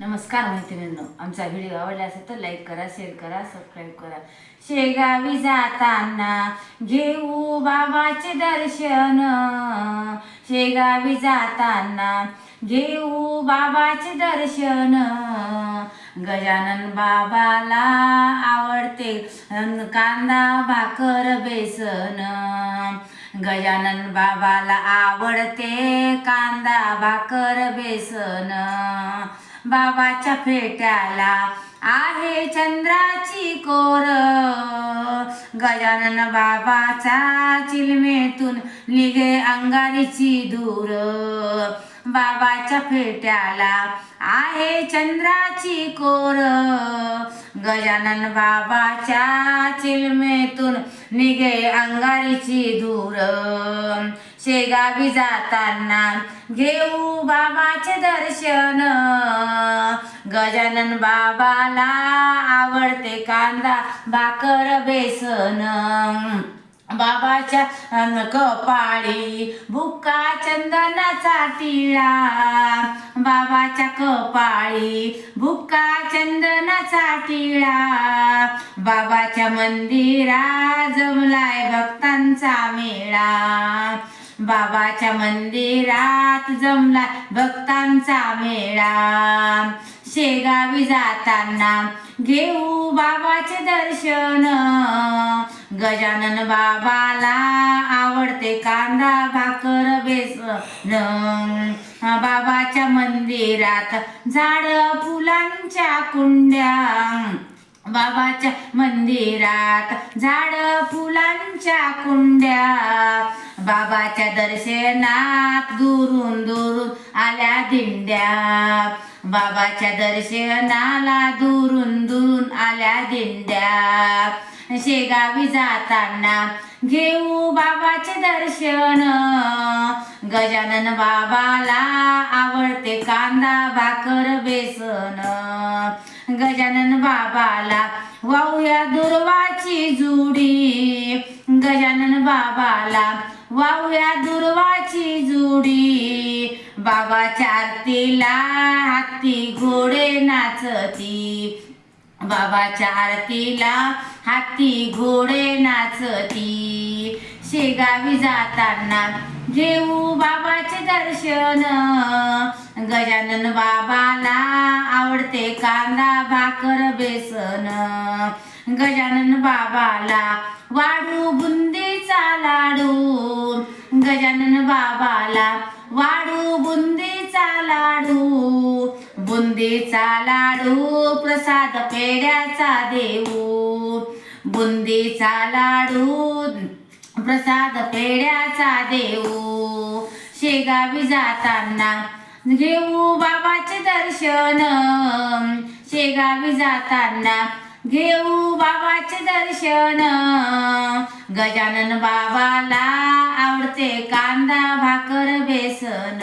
नमस्कार मैत्रिणींनो आमचा व्हिडिओ आवडला असेल तर लाईक करा शेअर करा सबस्क्राईब करा. शेगावी जाताना घेऊ बाबाचे दर्शन. शेगावी जाताना घेऊ बाबाचे दर्शन. गजानन बाबाला आवडते कांदा भाकर बेसन. गजानन बाबाला आवडते कांदा भाकर बेसन. बाबाच्या फेट्याला आहे चंद्राची कोर. गजानन बाबाचा चिलमेतून निघे अंगारीची दूर बाबाच्या फेट्याला आहे चंद्राची कोर. गजानन बाबाच्या चिलमेतून निघे अंगारीची दूर शेगावी जाताना घेऊ बाबाचे दर्शन. गजानन बाबाला आवडते कांदा भाकर बेसन. बाबाच्या कपाळी बुक्का चंदनाचा टिळा बाबाच्या कपाळी बुक्का चंदनाचा टिळा बाबाच्या मंदिरा जमलाय भक्तांचा मेळा. बाबाच्या मंदिरात जमला भक्तांचा मेळा. शेगावी जाताना घेऊ बाबाचे दर्शन. गजानन बाबाला आवडते कांदा भाकर बेसन. बाबाच्या मंदिरात झाड फुलांच्या कुंड्या. बाबाच्या मंदिरात झाड फुलांच्या कुंड्या. बाबाच्या दर्शनात दुरून दुरून आल्या दिंड्या. बाबाच्या दर्शनाला दुरून दुरून आल्या दिंड्या. शेगावी जाताना घेऊ बाबाचे दर्शन. गजानन बाबाला आवडते कांदा भाकर बेसन. गजानन बाबाला वाहूया दुर्वाची जुडी. गजानन बाबाला वाहूया दुर्वाची जुडी. बाबाच्या आरतीला हाती घोडे नाचती. बाबाच्या आरतीला हाती घोडे नाचती. शेगावी जाताना घेऊ बाबाचे दर्शन. गजानन बाबाला आवडते कांदा भाकर बेसन. गजानन बाबाला वाढू बुंदीचा लाडू गजानन बाबाला वाढू बुंदीचा लाडू बुंदीचा लाडू प्रसाद पेड्याचा देऊ बुंदीचा लाडू प्रसाद पेड्याचा देऊ शेगावी जाताना घेऊ बाबाचे दर्शन. शेगावी जाताना घेऊ बाबाचे दर्शन. गजानन बाबाला आवडते कांदा भाकर बेसन.